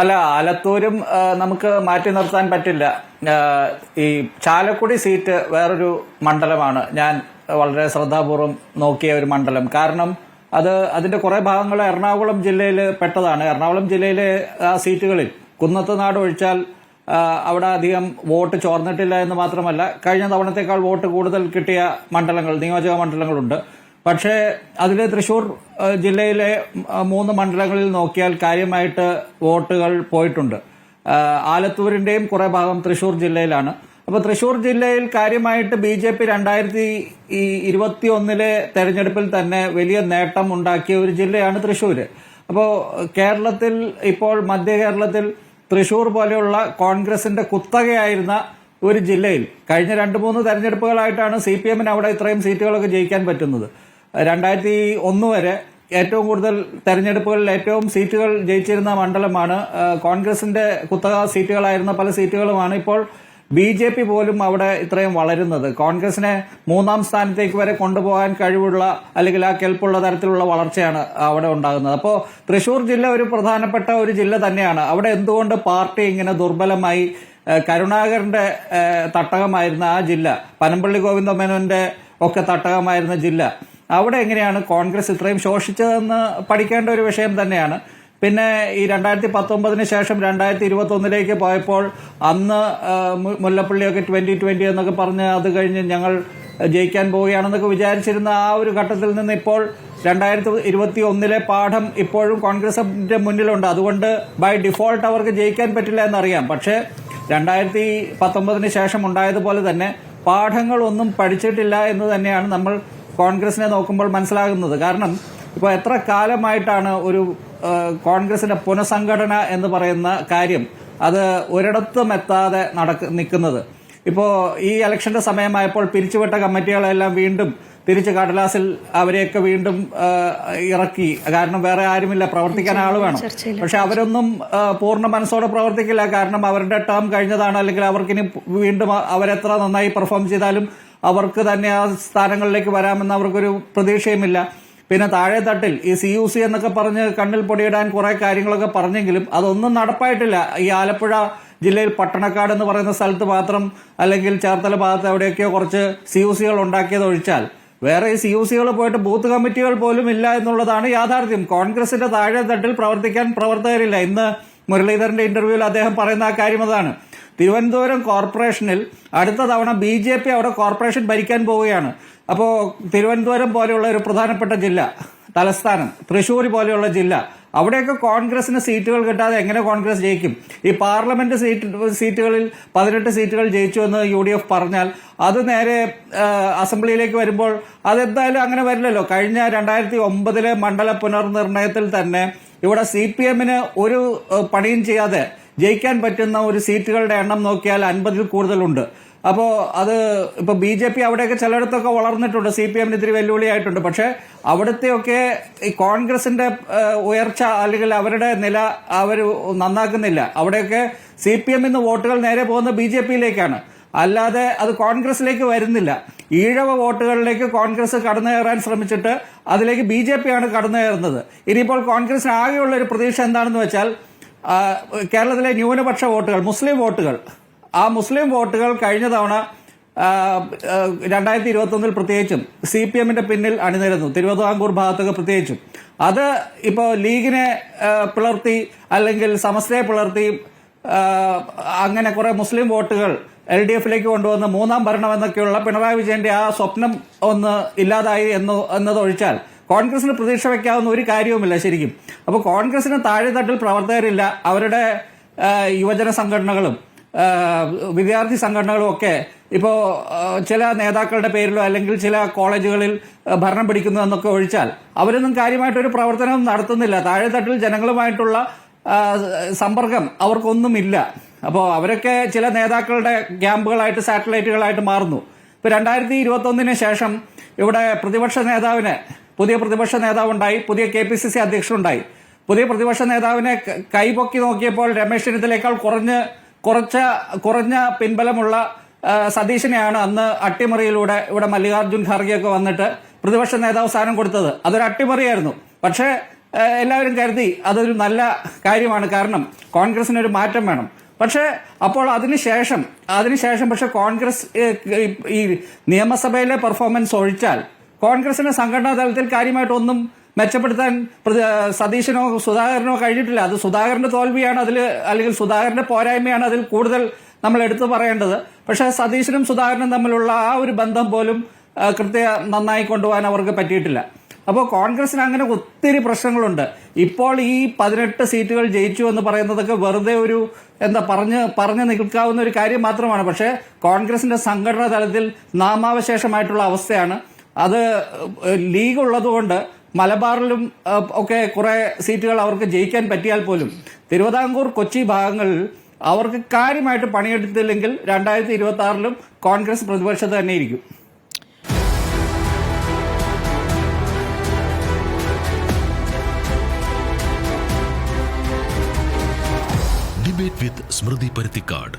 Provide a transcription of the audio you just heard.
അല്ല ആലത്തൂരും നമുക്ക് മാറ്റി നിർത്താൻ പറ്റില്ല. ഈ ചാലക്കുടി സീറ്റ് വേറൊരു മണ്ഡലമാണ്. ഞാൻ വളരെ ശ്രദ്ധാപൂർവം നോക്കിയ ഒരു മണ്ഡലം. കാരണം അത് അതിന്റെ കുറെ ഭാഗങ്ങൾ എറണാകുളം ജില്ലയിൽ പെട്ടതാണ്. എറണാകുളം ജില്ലയിലെ ആ സീറ്റുകളിൽ കുന്നത്ത് നാട് ഒഴിച്ചാൽ അവിടെ അധികം വോട്ട് ചോർന്നിട്ടില്ല എന്ന് മാത്രമല്ല കഴിഞ്ഞ തവണത്തേക്കാൾ വോട്ട് കൂടുതൽ കിട്ടിയ മണ്ഡലങ്ങൾ നിയോജക മണ്ഡലങ്ങളുണ്ട്. പക്ഷേ അതിൽ തൃശൂർ ജില്ലയിലെ മൂന്ന് മണ്ഡലങ്ങളിൽ നോക്കിയാൽ കാര്യമായിട്ട് വോട്ടുകൾ പോയിട്ടുണ്ട്. ആലത്തൂരിന്റെയും കുറെ ഭാഗം തൃശൂർ ജില്ലയിലാണ്. അപ്പൊ തൃശൂർ ജില്ലയിൽ കാര്യമായിട്ട് ബി ജെ പി രണ്ടായിരത്തി ഇരുപത്തി ഒന്നിലെ തെരഞ്ഞെടുപ്പിൽ തന്നെ വലിയ നേട്ടം ഉണ്ടാക്കിയ ഒരു ജില്ലയാണ് തൃശൂര് അപ്പോൾ കേരളത്തിൽ ഇപ്പോൾ മധ്യ കേരളത്തിൽ തൃശൂർ പോലെയുള്ള കോൺഗ്രസിന്റെ കുത്തകയായിരുന്ന ഒരു ജില്ലയിൽ കഴിഞ്ഞ രണ്ട് മൂന്ന് തെരഞ്ഞെടുപ്പുകളായിട്ടാണ് സി പി എമ്മിന് അവിടെ ഇത്രയും സീറ്റുകളൊക്കെ ജയിക്കാൻ പറ്റുന്നത്. രണ്ടായിരത്തി ഒന്ന് വരെ ഏറ്റവും കൂടുതൽ തെരഞ്ഞെടുപ്പുകളിൽ ഏറ്റവും സീറ്റുകൾ ജയിച്ചിരുന്ന മണ്ഡലമാണ് കോൺഗ്രസിന്റെ കുത്തക സീറ്റുകളായിരുന്ന പല സീറ്റുകളുമാണ് ഇപ്പോൾ ബി ജെ പി പോലും അവിടെ ഇത്രയും വളരുന്നത്. കോൺഗ്രസിനെ മൂന്നാം സ്ഥാനത്തേക്ക് വരെ കൊണ്ടുപോകാൻ കഴിവുള്ള അല്ലെങ്കിൽ ആ കെൽപ്പുള്ള തരത്തിലുള്ള വളർച്ചയാണ് അവിടെ ഉണ്ടാകുന്നത്. അപ്പോൾ തൃശൂർ ജില്ല ഒരു പ്രധാനപ്പെട്ട ഒരു ജില്ല തന്നെയാണ്. അവിടെ എന്തുകൊണ്ട് പാർട്ടി ഇങ്ങനെ ദുർബലമായി കരുണാകരന്റെ തട്ടകമായിരുന്ന ആ ജില്ല പനമ്പള്ളി ഗോവിന്ദമേനോന്റെ ഒക്കെ തട്ടകമായിരുന്ന ജില്ല അവിടെ എങ്ങനെയാണ് കോൺഗ്രസ് ഇത്രയും ശോഷിച്ചതെന്ന് പഠിക്കേണ്ട ഒരു വിഷയം തന്നെയാണ്. പിന്നെ ഈ രണ്ടായിരത്തി പത്തൊമ്പതിന് ശേഷം രണ്ടായിരത്തി ഇരുപത്തി ഒന്നിലേക്ക് പോയപ്പോൾ അന്ന് മുല്ലപ്പള്ളിയൊക്കെ ട്വന്റി ട്വന്റി എന്നൊക്കെ പറഞ്ഞ് അത് കഴിഞ്ഞ് ഞങ്ങൾ ജയിക്കാൻ പോവുകയാണെന്നൊക്കെ വിചാരിച്ചിരുന്ന ആ ഒരു ഘട്ടത്തിൽ നിന്ന് ഇപ്പോൾ രണ്ടായിരത്തി ഇരുപത്തി ഒന്നിലെ പാഠം ഇപ്പോഴും കോൺഗ്രസിന്റെ മുന്നിലുണ്ട്. അതുകൊണ്ട് ബൈ ഡിഫോൾട്ട് അവർക്ക് ജയിക്കാൻ പറ്റില്ല എന്നറിയാം. പക്ഷേ രണ്ടായിരത്തി പത്തൊമ്പതിന് ശേഷം ഉണ്ടായതുപോലെ തന്നെ പാഠങ്ങളൊന്നും പഠിച്ചിട്ടില്ല എന്ന് തന്നെയാണ് നമ്മൾ കോൺഗ്രസിനെ നോക്കുമ്പോൾ മനസ്സിലാകുന്നത്. കാരണം ഇപ്പോൾ എത്ര കാലമായിട്ടാണ് ഒരു കോൺഗ്രസിന്റെ പുനഃസംഘടന എന്ന് പറയുന്ന കാര്യം അത് ഒരിടത്തും എത്താതെ നടക്ക നിൽക്കുന്നത്. ഇപ്പോ ഈ ഇലക്ഷന്റെ സമയമായപ്പോൾ പിരിച്ചുവിട്ട കമ്മിറ്റികളെല്ലാം വീണ്ടും തിരിച്ച് കടലാസിൽ അവരെയൊക്കെ വീണ്ടും ഇറക്കി. കാരണം വേറെ ആരുമില്ല. പ്രവർത്തിക്കാൻ ആൾ വേണം. പക്ഷെ അവരൊന്നും പൂർണ മനസ്സോടെ പ്രവർത്തിക്കില്ല. കാരണം അവരുടെ ടേം കഴിഞ്ഞതാണ്. അല്ലെങ്കിൽ അവർക്കിനി വീണ്ടും അവരെത്ര നന്നായി പെർഫോം ചെയ്താലും അവർക്ക് തന്നെ ആ സ്ഥാനങ്ങളിലേക്ക് വരാമെന്ന് അവർക്കൊരു പ്രതീക്ഷയുമില്ല. പിന്നെ താഴെ തട്ടിൽ ഈ സി യു സി എന്നൊക്കെ പറഞ്ഞ് കണ്ണിൽ പൊടിയിടാൻ കുറെ കാര്യങ്ങളൊക്കെ പറഞ്ഞെങ്കിലും അതൊന്നും നടപ്പായിട്ടില്ല. ഈ ആലപ്പുഴ ജില്ലയിൽ പട്ടണക്കാട് എന്ന് പറയുന്ന സ്ഥലത്ത് മാത്രം അല്ലെങ്കിൽ ചേർത്തല ഭാഗത്ത് എവിടെയൊക്കെയോ കുറച്ച് സി യു സികൾ ഉണ്ടാക്കിയത് ഒഴിച്ചാൽ വേറെ സി യു സികൾ പോയിട്ട് ബൂത്ത് കമ്മിറ്റികൾ പോലും ഇല്ല എന്നുള്ളതാണ് യാഥാർത്ഥ്യം. കോൺഗ്രസിന്റെ താഴെ തട്ടിൽ പ്രവർത്തിക്കാൻ പ്രവർത്തകരില്ല. ഇന്ന് മുരളീധരന്റെ ഇന്റർവ്യൂവിൽ അദ്ദേഹം പറയുന്ന ആ കാര്യം അതാണ്. തിരുവനന്തപുരം കോർപ്പറേഷനിൽ അടുത്ത തവണ ബി ജെ പി അവിടെ കോർപ്പറേഷൻ ഭരിക്കാൻ പോവുകയാണ്. അപ്പോൾ തിരുവനന്തപുരം പോലെയുള്ള ഒരു പ്രധാനപ്പെട്ട ജില്ല തലസ്ഥാനം തൃശ്ശൂർ പോലെയുള്ള ജില്ല അവിടെയൊക്കെ കോൺഗ്രസിന് സീറ്റുകൾ കിട്ടാതെ എങ്ങനെ കോൺഗ്രസ് ജയിക്കും? ഈ പാർലമെന്റ് സീറ്റ് സീറ്റുകളിൽ പതിനെട്ട് സീറ്റുകൾ ജയിച്ചു എന്ന് യു ഡി എഫ് പറഞ്ഞാൽ അത് നേരെ അസംബ്ലിയിലേക്ക് വരുമ്പോൾ അതെന്തായാലും അങ്ങനെ വരില്ലല്ലോ. കഴിഞ്ഞ രണ്ടായിരത്തി ഒമ്പതിലെ മണ്ഡല പുനർനിർണയത്തിൽ തന്നെ ഇവിടെ സി പി എമ്മിന് ഒരു പണിയും ചെയ്യാതെ ജയിക്കാൻ പറ്റുന്ന ഒരു സീറ്റുകളുടെ എണ്ണം നോക്കിയാൽ അൻപതിൽ കൂടുതലുണ്ട്. അപ്പോ അത് ഇപ്പൊ ബി ജെ പി അവിടെയൊക്കെ ചിലയിടത്തൊക്കെ വളർന്നിട്ടുണ്ട് സി പി എമ്മിന് ഇത്തിരി വെല്ലുവിളിയായിട്ടുണ്ട്. പക്ഷെ അവിടുത്തെയൊക്കെ ഈ കോൺഗ്രസിന്റെ ഉയർച്ച അല്ലെങ്കിൽ അവരുടെ നില അവർ നന്നാക്കുന്നില്ല. അവിടെയൊക്കെ സി പി എമ്മിന്ന് വോട്ടുകൾ നേരെ പോകുന്ന ബി ജെ പിയിലേക്കാണ്. അല്ലാതെ അത് കോൺഗ്രസിലേക്ക് വരുന്നില്ല. ഈഴവ വോട്ടുകളിലേക്ക് കോൺഗ്രസ് കടന്നു കയറാൻ ശ്രമിച്ചിട്ട് അതിലേക്ക് ബി ജെ പി ആണ് കടന്നു കയറുന്നത് ഇനിയിപ്പോൾ കോൺഗ്രസിന് ആകെയുള്ള ഒരു പ്രതീക്ഷ എന്താണെന്ന് വെച്ചാൽ കേരളത്തിലെ ന്യൂനപക്ഷ വോട്ടുകൾ മുസ്ലിം വോട്ടുകൾ ആ മുസ്ലിം വോട്ടുകൾ കഴിഞ്ഞ തവണ രണ്ടായിരത്തി ഇരുപത്തി ഒന്നിൽ പ്രത്യേകിച്ചും സി പി എമ്മിന്റെ പിന്നിൽ അണിനിരന്നു. തിരുവിതാംകൂർ ഭാഗത്തൊക്കെ പ്രത്യേകിച്ചും. അത് ഇപ്പോൾ ലീഗിനെ പിളർത്തി അല്ലെങ്കിൽ സമസ്തയെ പിളർത്തി അങ്ങനെ കുറെ മുസ്ലിം വോട്ടുകൾ എൽ ഡി എഫിലേക്ക് കൊണ്ടുവന്ന് മൂന്നാം ഭരണം എന്നൊക്കെയുള്ള പിണറായി വിജയന്റെ ആ സ്വപ്നം ഒന്ന് ഇല്ലാതായി എന്ന് എന്നതൊഴിച്ചാൽ കോൺഗ്രസിന് പ്രതീക്ഷ വയ്ക്കാവുന്ന ഒരു കാര്യവുമില്ല ശരിക്കും. അപ്പോൾ കോൺഗ്രസിന് താഴെത്തട്ടിൽ പ്രവർത്തകരില്ല. അവരുടെ യുവജന സംഘടനകളും വിദ്യാർത്ഥി സംഘടനകളും ഒക്കെ ഇപ്പോൾ ചില നേതാക്കളുടെ പേരിലോ അല്ലെങ്കിൽ ചില കോളേജുകളിൽ ഭരണം പിടിക്കുന്നു എന്നൊക്കെ ഒഴിച്ചാൽ അവരൊന്നും കാര്യമായിട്ടൊരു പ്രവർത്തനം നടത്തുന്നില്ല. താഴെത്തട്ടിൽ ജനങ്ങളുമായിട്ടുള്ള സമ്പർക്കം അവർക്കൊന്നുമില്ല. അപ്പോൾ അവരൊക്കെ ചില നേതാക്കളുടെ ക്യാമ്പുകളായിട്ട് സാറ്റലൈറ്റുകളായിട്ട് മാറുന്നു. ഇപ്പൊ രണ്ടായിരത്തി ഇരുപത്തൊന്നിന് ശേഷം ഇവിടെ പ്രതിപക്ഷ നേതാവിന് പുതിയ പ്രതിപക്ഷ നേതാവുണ്ടായി പുതിയ കെ പി സി സി അധ്യക്ഷനുണ്ടായി. പുതിയ പ്രതിപക്ഷ നേതാവിനെ കൈപൊക്കി നോക്കിയപ്പോൾ രമേശ് ചെന്നിത്തലയേക്കാൾ കുറഞ്ഞ് കുറച്ച കുറഞ്ഞ പിൻബലമുള്ള സതീശിനെയാണ് അന്ന് അട്ടിമറിയിലൂടെ ഇവിടെ മല്ലികാർജുൻ ഖാർഗെയൊക്കെ വന്നിട്ട് പ്രതിപക്ഷ നേതാവ് സ്ഥാനം കൊടുത്തത്. അതൊരു അട്ടിമറിയായിരുന്നു. പക്ഷേ എല്ലാവരും കരുതി അതൊരു നല്ല കാര്യമാണ് കാരണം കോൺഗ്രസിന് ഒരു മാറ്റം വേണം. പക്ഷേ അപ്പോൾ അതിനുശേഷം അതിനുശേഷം പക്ഷെ കോൺഗ്രസ് ഈ നിയമസഭയിലെ പെർഫോമൻസ് ഒഴിച്ചാൽ കോൺഗ്രസിന് സംഘടനാ തലത്തിൽ കാര്യമായിട്ടൊന്നും മെച്ചപ്പെടുത്താൻ സതീശനോ സുധാകരനോ കഴിഞ്ഞിട്ടില്ല. അത് സുധാകരന്റെ തോൽവിയാണ് അതിൽ അല്ലെങ്കിൽ സുധാകരന്റെ പോരായ്മയാണ് അതിൽ കൂടുതൽ നമ്മൾ എടുത്തു പറയേണ്ടത്. പക്ഷേ സതീശനും സുധാകരനും തമ്മിലുള്ള ആ ഒരു ബന്ധം പോലും കൃത്യ നന്നായി കൊണ്ടുപോകാൻ അവർക്ക് പറ്റിയിട്ടില്ല. അപ്പോൾ കോൺഗ്രസിന് അങ്ങനെ ഒത്തിരി പ്രശ്നങ്ങളുണ്ട്. ഇപ്പോൾ ഈ പതിനെട്ട് സീറ്റുകൾ ജയിച്ചു എന്ന് പറയുന്നതൊക്കെ വെറുതെ ഒരു എന്താ പറഞ്ഞ് പറഞ്ഞു നിൽക്കാവുന്ന ഒരു കാര്യം മാത്രമാണ്. പക്ഷേ കോൺഗ്രസിന്റെ സംഘടനാ തലത്തിൽ നാമാവശേഷമായിട്ടുള്ള അവസ്ഥയാണ്. അത് ലീഗ് ഉള്ളതുകൊണ്ട് മലബാറിലും ഒക്കെ കുറേ സീറ്റുകൾ അവർക്ക് ജയിക്കാൻ പറ്റിയാൽ പോലും തിരുവിതാംകൂർ കൊച്ചി ഭാഗങ്ങളിൽ അവർക്ക് കാര്യമായിട്ട് പണിയെടുത്തില്ലെങ്കിൽ രണ്ടായിരത്തി ഇരുപത്തി ആറിലും കോൺഗ്രസ് പ്രതിപക്ഷത്ത് തന്നെ ഇരിക്കും. ഡിബേറ്റ് വിത്ത് സ്മൃതി പരുത്തിക്കാട്